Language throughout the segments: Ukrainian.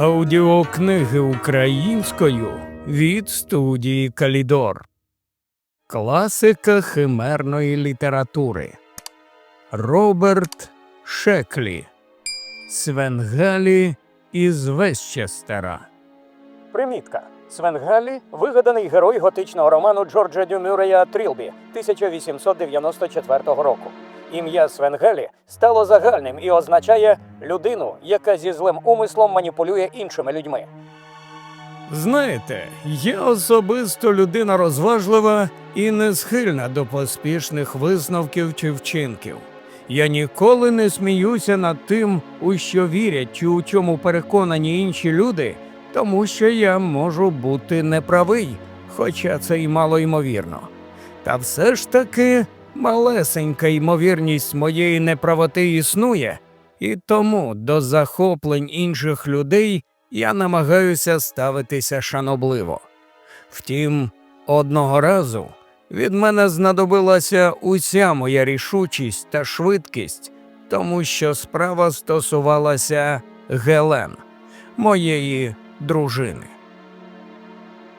Аудіокниги українською від студії Калідор. Класика химерної літератури Роберт Шеклі Свенгалі із Вестчестера. Примітка. Свенгалі вигаданий герой готичного роману Джорджа Дюмюрея Трілбі 1894 року. Ім'я Свенгалі стало загальним і означає людину, яка зі злим умислом маніпулює іншими людьми. Знаєте, я особисто людина розважлива і не схильна до поспішних висновків чи вчинків. Я ніколи не сміюся над тим, у що вірять чи у чому переконані інші люди, тому що я можу бути неправий, хоча це й мало ймовірно. Та все ж таки малесенька ймовірність моєї неправоти існує, і тому до захоплень інших людей я намагаюся ставитися шанобливо. Втім, одного разу від мене знадобилася уся моя рішучість та швидкість, тому що справа стосувалася Гелен, моєї дружини.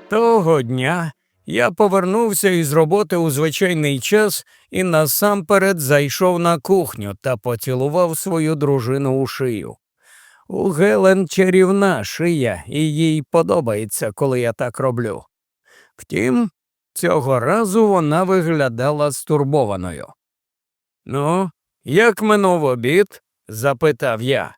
Того дня я повернувся із роботи у звичайний час і насамперед зайшов на кухню та поцілував свою дружину у шию. У Гелен чарівна шия, і їй подобається, коли я так роблю. Втім, цього разу вона виглядала стурбованою. Ну, як минув обід? запитав я.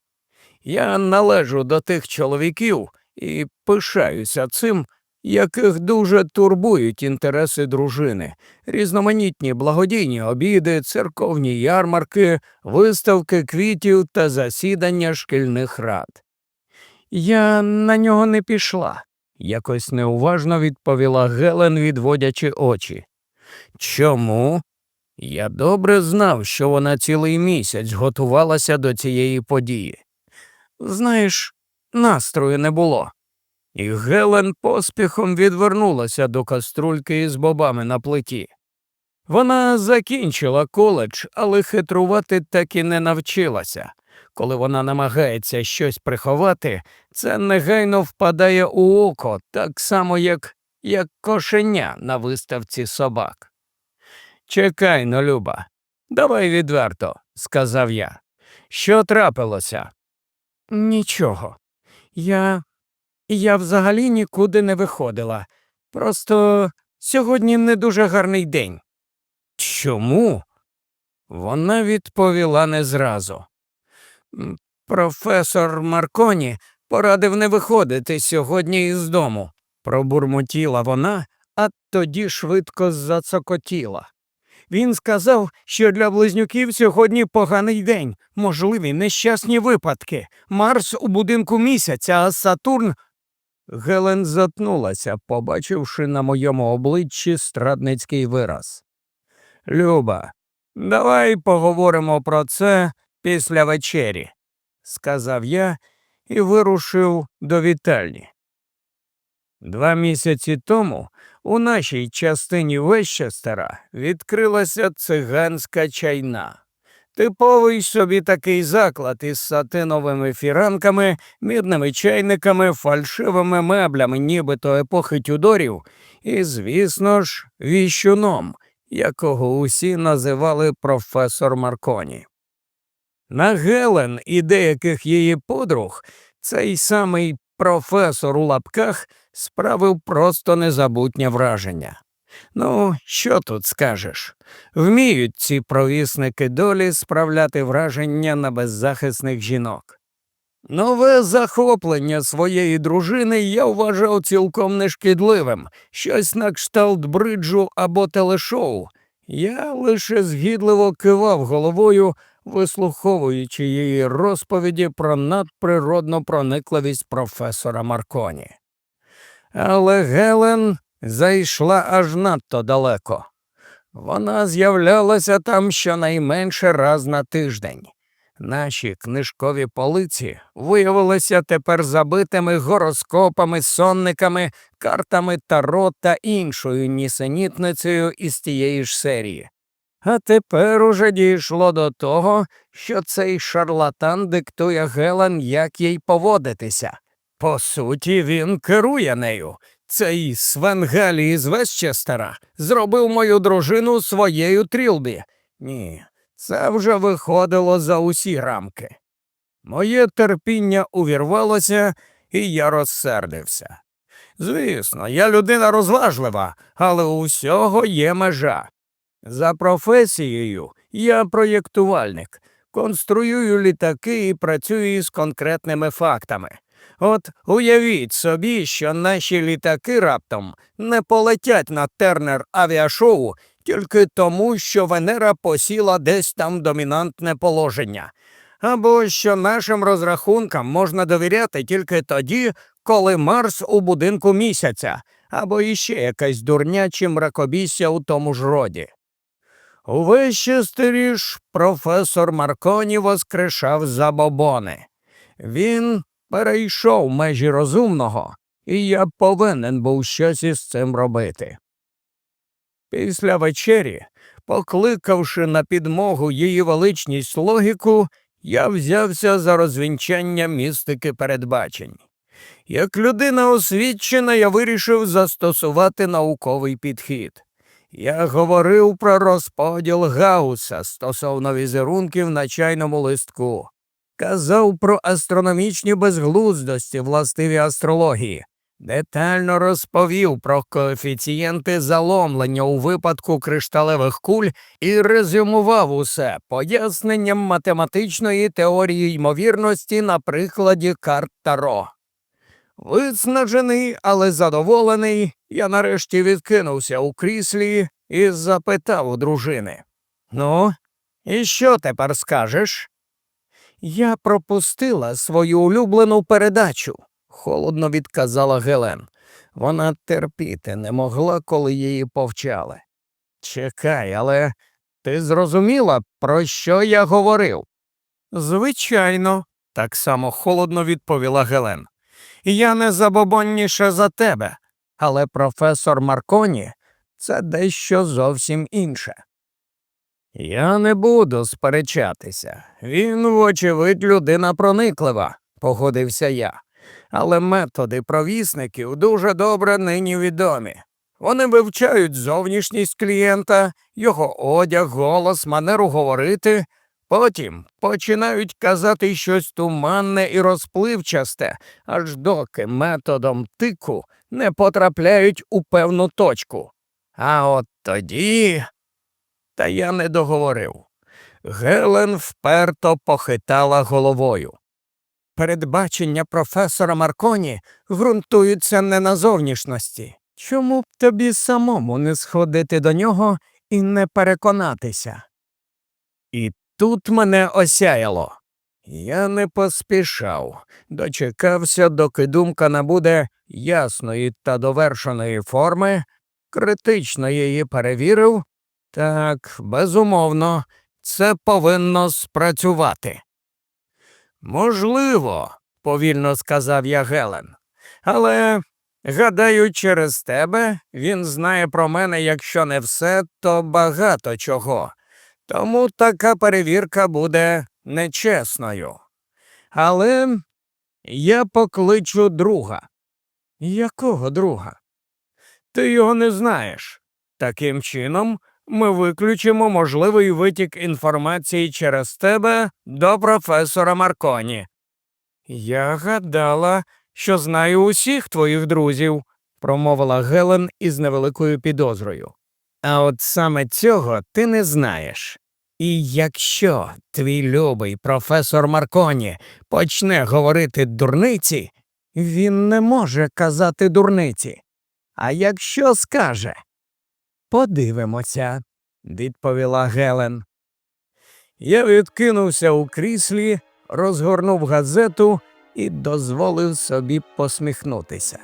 Я належу до тих чоловіків і пишаюся цим, яких дуже турбують інтереси дружини, різноманітні благодійні обіди, церковні ярмарки, виставки квітів та засідання шкільних рад. Я на нього не пішла, якось неуважно відповіла Гелен, відводячи очі. Чому? Я добре знав, що вона цілий місяць готувалася до цієї події. Знаєш, настрою не було. І Гелен поспіхом відвернулася до каструльки із бобами на плиті. Вона закінчила коледж, але хитрувати так і не навчилася. Коли вона намагається щось приховати, це негайно впадає у око, так само, як, як кошеня на виставці собак. Чекай но, Люба, давай відверто, сказав я. Що трапилося? Нічого. Я я взагалі нікуди не виходила. Просто сьогодні не дуже гарний день. Чому? Вона відповіла не зразу. Професор Марконі порадив не виходити сьогодні із дому, пробурмотіла вона, а тоді швидко зацокотіла. Він сказав, що для близнюків сьогодні поганий день, можливі нещасні випадки. Марс у будинку місяця, а Сатурн Гелен затнулася, побачивши на моєму обличчі страдницький вираз. Люба, давай поговоримо про це після вечері, сказав я і вирушив до вітальні. Два місяці тому у нашій частині Вещестера відкрилася циганська чайна. Типовий собі такий заклад із сатиновими фіранками, мідними чайниками, фальшивими меблями, нібито епохи тюдорів, і, звісно ж, віщуном, якого усі називали професор Марконі. На Гелен і деяких її подруг цей самий професор у лапках справив просто незабутнє враження. Ну, що тут скажеш? Вміють ці провісники долі справляти враження на беззахисних жінок. Нове захоплення своєї дружини я вважав цілком нешкідливим, щось на кшталт бриджу або телешоу. Я лише згідливо кивав головою, вислуховуючи її розповіді про надприродну проникливість професора Марконі. Але Гелен зайшла аж надто далеко. Вона з'являлася там щонайменше раз на тиждень. Наші книжкові полиці виявилися тепер забитими гороскопами, сонниками, картами таро та іншою нісенітницею із тієї ж серії. А тепер уже дійшло до того, що цей шарлатан диктує Гелен, як їй поводитися. По суті, він керує нею. Цей Свенгалі із Вестчестера зробив мою дружину своєю трілбі. Ні, це вже виходило за усі рамки. Моє терпіння увірвалося, і я розсердився. Звісно, я людина розважлива, але у всього є межа. За професією я проєктувальник, конструюю літаки і працюю із конкретними фактами. От уявіть собі, що наші літаки раптом не полетять на тернер авіашоу тільки тому, що Венера посіла десь там домінантне положення, або що нашим розрахункам можна довіряти тільки тоді, коли Марс у будинку місяця, або іще якась дурня чи мракобісся у тому ж роді. У Вещестері професор Марконі воскрешав забобони. Він перейшов межі розумного, і я повинен був щось із цим робити. Після вечері, покликавши на підмогу її величність логіку, я взявся за розвінчання містики передбачень. Як людина освічена, я вирішив застосувати науковий підхід. Я говорив про розподіл Гауса стосовно візерунків на чайному листку, казав про астрономічні безглуздості властиві астрології, детально розповів про коефіцієнти заломлення у випадку кришталевих куль і резюмував усе поясненням математичної теорії ймовірності на прикладі карт Таро. Виснажений, але задоволений, я нарешті відкинувся у кріслі і запитав у дружини. Ну, і що тепер скажеш? Я пропустила свою улюблену передачу, холодно відказала Гелен. Вона терпіти не могла, коли її повчали. Чекай, але ти зрозуміла, про що я говорив? Звичайно, так само холодно відповіла Гелен. Я не забобонніше за тебе, але професор Марконі це дещо зовсім інше. Я не буду сперечатися. Він, вочевидь, людина прониклива, погодився я. Але методи провісників дуже добре нині відомі. Вони вивчають зовнішність клієнта, його одяг, голос, манеру говорити, потім починають казати щось туманне і розпливчасте, аж доки методом тику не потрапляють у певну точку. А от тоді. Та я не договорив. Гелен вперто похитала головою. Передбачення професора Марконі ґрунтуються не на зовнішності. Чому б тобі самому не сходити до нього і не переконатися? І тут мене осяяло. Я не поспішав, дочекався, доки думка набуде ясної та довершеної форми, критично її перевірив. Так, безумовно, це повинно спрацювати. Можливо, повільно сказав я Гелен, але, гадаю, через тебе він знає про мене, якщо не все, то багато чого. Тому така перевірка буде нечесною. Але я покличу друга. Якого друга? Ти його не знаєш. Таким чином, ми виключимо можливий витік інформації через тебе до професора Марконі. Я гадала, що знаю усіх твоїх друзів, промовила Гелен із невеликою підозрою. А от саме цього ти не знаєш. І якщо твій любий професор Марконі почне говорити дурниці, він не може казати дурниці. А якщо скаже, подивимося, відповіла Гелен. Я відкинувся у кріслі, розгорнув газету і дозволив собі посміхнутися.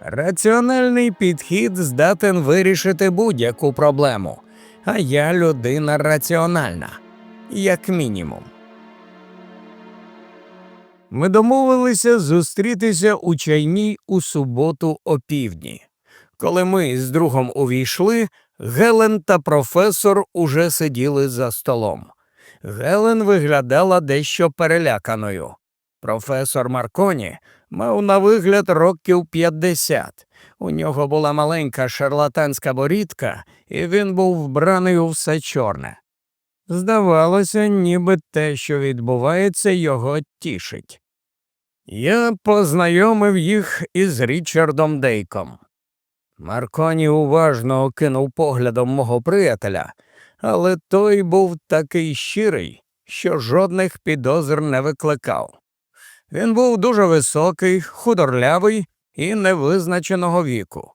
Раціональний підхід здатен вирішити будь-яку проблему, а я людина раціональна, як мінімум. Ми домовилися зустрітися у чайній у суботу опівдні. Коли ми з другом увійшли, Гелен та професор уже сиділи за столом. Гелен виглядала дещо переляканою. Професор Марконі мав на вигляд років 50. У нього була маленька шарлатанська борідка, і він був вбраний у все чорне. Здавалося, ніби те, що відбувається, його тішить. Я познайомив їх із Річардом Дейком. Марконі уважно окинув поглядом мого приятеля, але той був такий щирий, що жодних підозр не викликав. Він був дуже високий, худорлявий і невизначеного віку.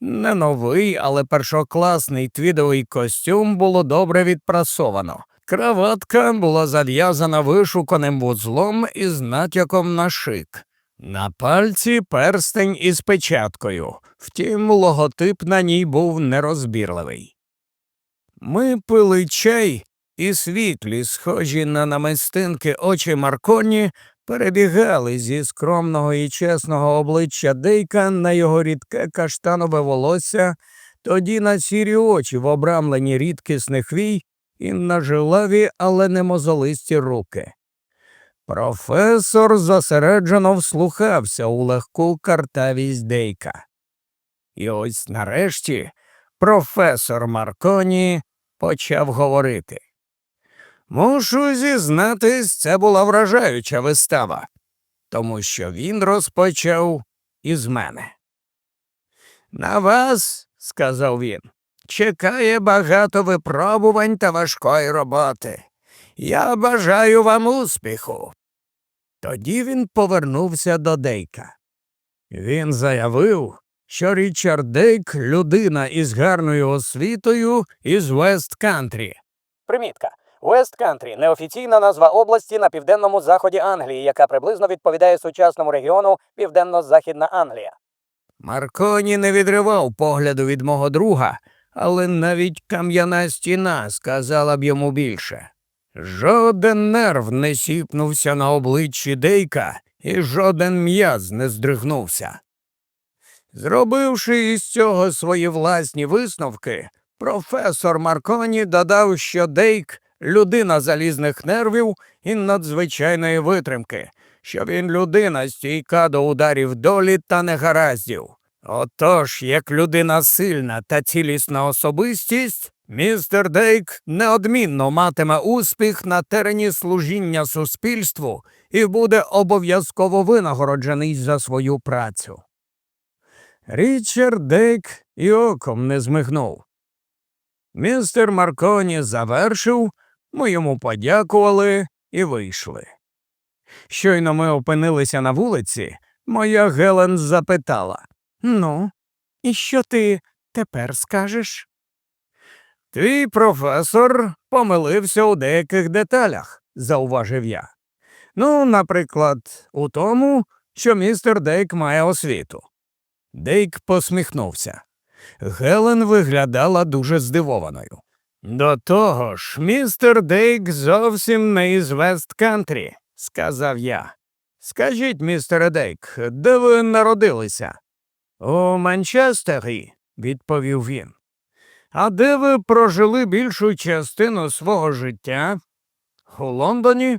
Не новий, але першокласний твідовий костюм було добре відпрасовано. Краватка була зав'язана вишуканим вузлом із натяком на шик. На пальці перстень із печаткою, втім, логотип на ній був нерозбірливий. Ми пили чай, і світлі, схожі на намистинки очі Марконі, перебігали зі скромного і чесного обличчя Дейка на його рідке каштанове волосся, тоді на сірі очі в обрамленні рідкісних вій і на жилаві, але не мозолисті руки. Професор зосереджено вслухався у легку картавість Дейка. І ось нарешті професор Марконі почав говорити. Мушу зізнатись, це була вражаюча вистава, тому що він розпочав із мене. На вас, сказав він, чекає багато випробувань та важкої роботи. Я бажаю вам успіху. Тоді він повернувся до Дейка. Він заявив, що Річард Дейк людина із гарною освітою із Вест Кантрі. Примітка. Вест Кантрі неофіційна назва області на південному заході Англії, яка приблизно відповідає сучасному регіону Південно-Західна Англія. Марконі не відривав погляду від мого друга, але навіть кам'яна стіна сказала б йому більше. Жоден нерв не сіпнувся на обличчі Дейка, і жоден м'яз не здригнувся. Зробивши із цього свої власні висновки, професор Марконі додав, що Дейк людина залізних нервів і надзвичайної витримки, що він людина стійка до ударів долі та негараздів. Отож, як людина сильна та цілісна особистість, містер Дейк неодмінно матиме успіх на терені служіння суспільству і буде обов'язково винагороджений за свою працю. Річард Дейк і оком не змигнув. Містер Марконі завершив, ми йому подякували і вийшли. Щойно ми опинилися на вулиці, моя Гелен запитала Ну, і що ти тепер скажеш? Твій професор помилився у деяких деталях, зауважив я. Ну, наприклад, у тому, що містер Дейк має освіту. Дейк посміхнувся. Гелен виглядала дуже здивованою. До того ж, містер Дейк зовсім не із Вест Кантрі, сказав я. Скажіть, містере Дейк, де ви народилися? У Манчестері, відповів він. А де ви прожили більшу частину свого життя? У Лондоні?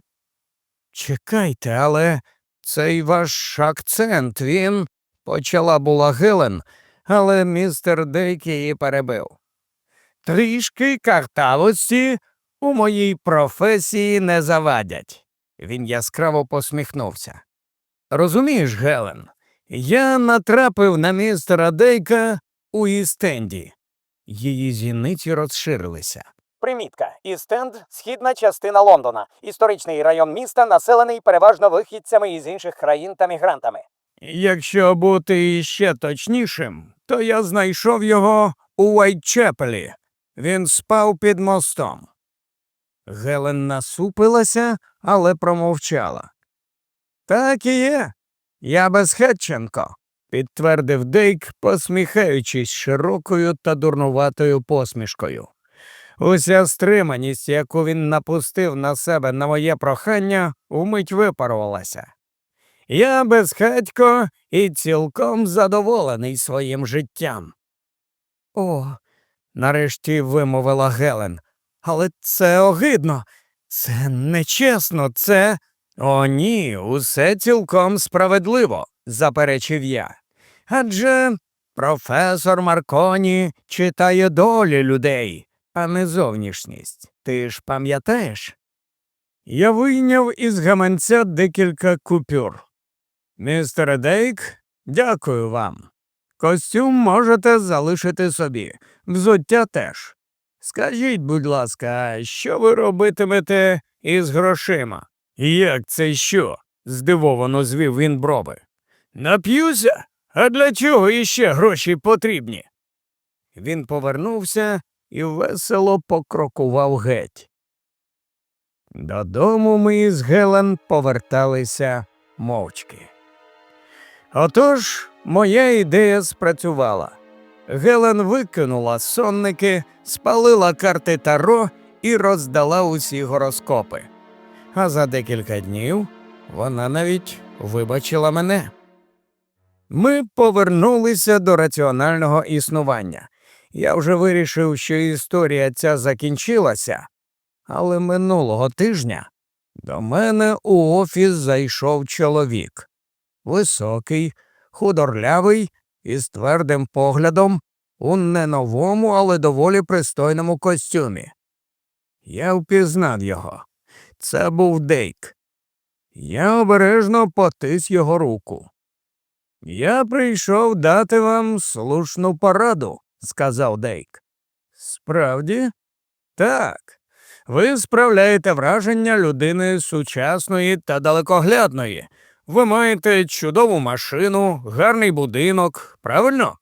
Чекайте, але цей ваш акцент, він. почала була Гелен, але містер Дейк її перебив. Трішки картавості у моїй професії не завадять. Він яскраво посміхнувся. Розумієш, Гелен, я натрапив на містера Дейка у Істенді. Її зіниці розширилися. Примітка. Істенд – східна частина Лондона. Історичний район міста, населений переважно вихідцями із інших країн та мігрантами. Якщо бути іще точнішим, то я знайшов його у Уайтчепелі. Він спав під мостом. Гелен насупилася, але промовчала. Так і є. Я безхетченко, підтвердив Дейк, посміхаючись широкою та дурнуватою посмішкою. Уся стриманість, яку він напустив на себе на моє прохання, умить випарувалася. Я безхатько і цілком задоволений своїм життям. О, нарешті вимовила Гелен. Але це огидно, це нечесно, це. О, ні, усе цілком справедливо, заперечив я. Адже професор Марконі читає долі людей, а не зовнішність. Ти ж пам'ятаєш? Я вийняв із гаманця декілька купюр. Містер Дейк, дякую вам. Костюм можете залишити собі, взуття теж. Скажіть, будь ласка, що ви робитимете із грошима? Як це що? здивовано звів він брови. Нап'юся? А для чого іще гроші потрібні? Він повернувся і весело покрокував геть. Додому ми із Гелен поверталися мовчки. Отож, моя ідея спрацювала. Гелен викинула сонники, спалила карти Таро і роздала усі гороскопи. А за декілька днів вона навіть вибачила мене. Ми повернулися до раціонального існування. Я вже вирішив, що історія ця закінчилася, але минулого тижня до мене у офіс зайшов чоловік. Високий, худорлявий і з твердим поглядом у не новому, але доволі пристойному костюмі. Я впізнав його. Це був Дейк. Я обережно потис його руку. Я прийшов дати вам слушну пораду, сказав Дейк. Справді? Так. Ви справляєте враження людини сучасної та далекоглядної. Ви маєте чудову машину, гарний будинок, правильно?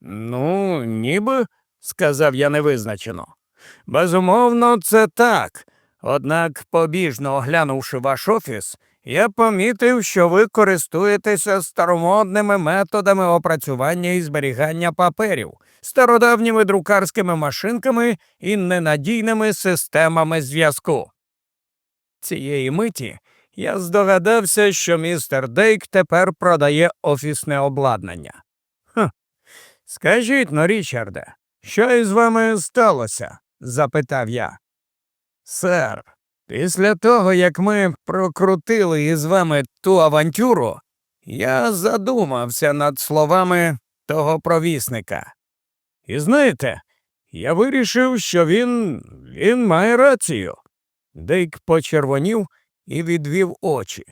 Ну, ніби, сказав я невизначено. Безумовно, це так. Однак, побіжно оглянувши ваш офіс, я помітив, що ви користуєтеся старомодними методами опрацювання і зберігання паперів, стародавніми друкарськими машинками і ненадійними системами зв'язку. Цієї миті я здогадався, що містер Дейк тепер продає офісне обладнання. Хм. Скажіть но, Річарде, що із вами сталося? запитав я. Сер, після того, як ми прокрутили із вами ту авантюру, я задумався над словами того провісника. І знаєте, я вирішив, що він. він має рацію. Дейк почервонів і відвів очі.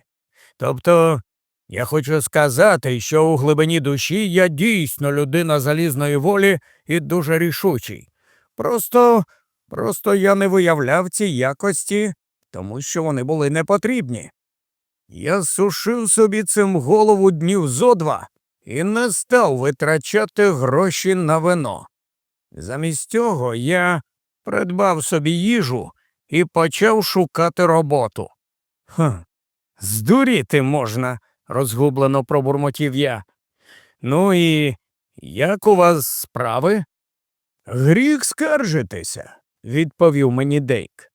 Тобто, я хочу сказати, що у глибині душі я дійсно людина залізної волі і дуже рішучий. Просто, просто я не виявляв ці якості, тому що вони були непотрібні. Я сушив собі цим голову днів зо два і не став витрачати гроші на вино. Замість цього я придбав собі їжу і почав шукати роботу. Хм, здуріти можна, розгублено пробурмотів я. Ну і як у вас справи? Гріх скаржитися, відповів мені Дейк.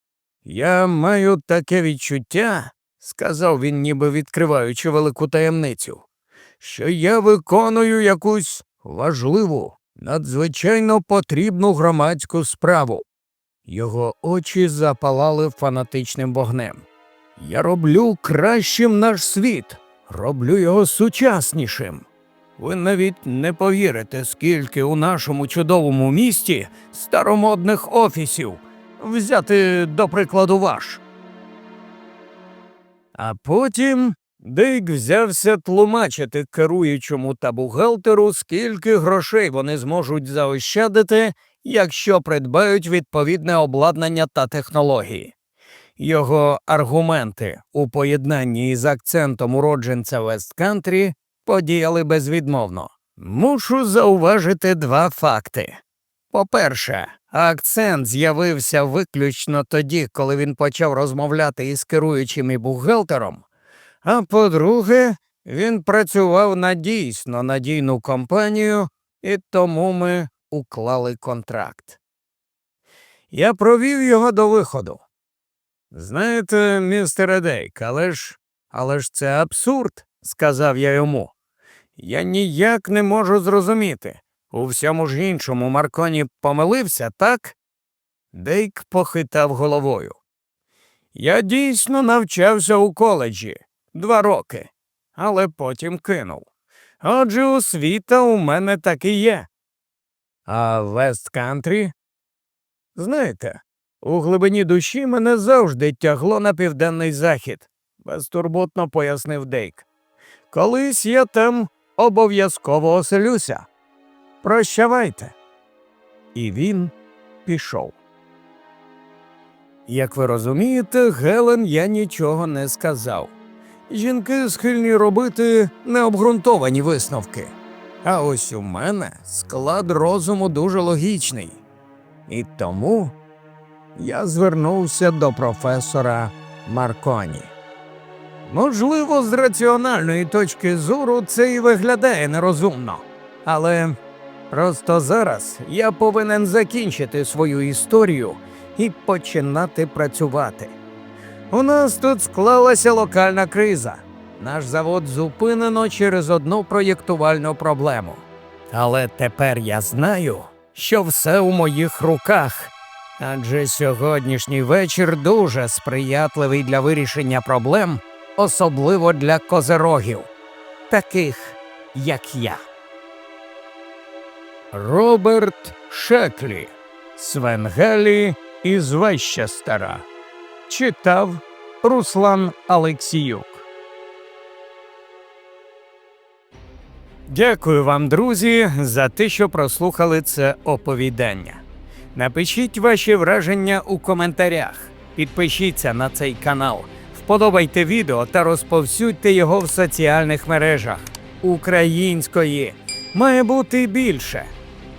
Я маю таке відчуття, сказав він, ніби відкриваючи велику таємницю, що я виконую якусь важливу, надзвичайно потрібну громадську справу. Його очі запалали фанатичним вогнем. Я роблю кращим наш світ, роблю його сучаснішим. Ви навіть не повірите, скільки у нашому чудовому місті старомодних офісів. Взяти, до прикладу, ваш. А потім Дейк взявся тлумачити керуючому та бухгалтеру, скільки грошей вони зможуть заощадити, якщо придбають відповідне обладнання та технології. Його аргументи у поєднанні із акцентом уродженця Весткантрі подіяли безвідмовно. Мушу зауважити два факти. Акцент з'явився виключно тоді, коли він почав розмовляти із керуючим і бухгалтером. А по-друге, він працював на дійсно надійну компанію, і тому ми уклали контракт. Я провів його до виходу. Знаєте, містере Дейк, але ж, але ж це абсурд, сказав я йому. Я ніяк не можу зрозуміти. У всьому ж іншому Марконі помилився, так? Дейк похитав головою. Я дійсно навчався у коледжі два роки, але потім кинув. Отже, освіта у мене так і є. А Вест Кантрі? Знаєте, у глибині душі мене завжди тягло на південний захід, безтурботно пояснив Дейк. Колись я там обов'язково оселюся. Прощавайте. І він пішов. Як ви розумієте, Гелен я нічого не сказав. Жінки схильні робити необґрунтовані висновки. А ось у мене склад розуму дуже логічний. І тому я звернувся до професора Марконі. Можливо, з раціональної точки зору це і виглядає нерозумно, але просто зараз я повинен закінчити свою історію і починати працювати. У нас тут склалася локальна криза. Наш завод зупинено через одну проєктувальну проблему. Але тепер я знаю, що все у моїх руках. Адже сьогоднішній вечір дуже сприятливий для вирішення проблем, особливо для козерогів, таких як я. Роберт Шеклі, Свенгелі із Вещестера. Читав Руслан Алексіюк. Дякую вам, друзі, за те, що прослухали це оповідання. Напишіть ваші враження у коментарях, підпишіться на цей канал, вподобайте відео та розповсюдьте його в соціальних мережах. Української має бути більше.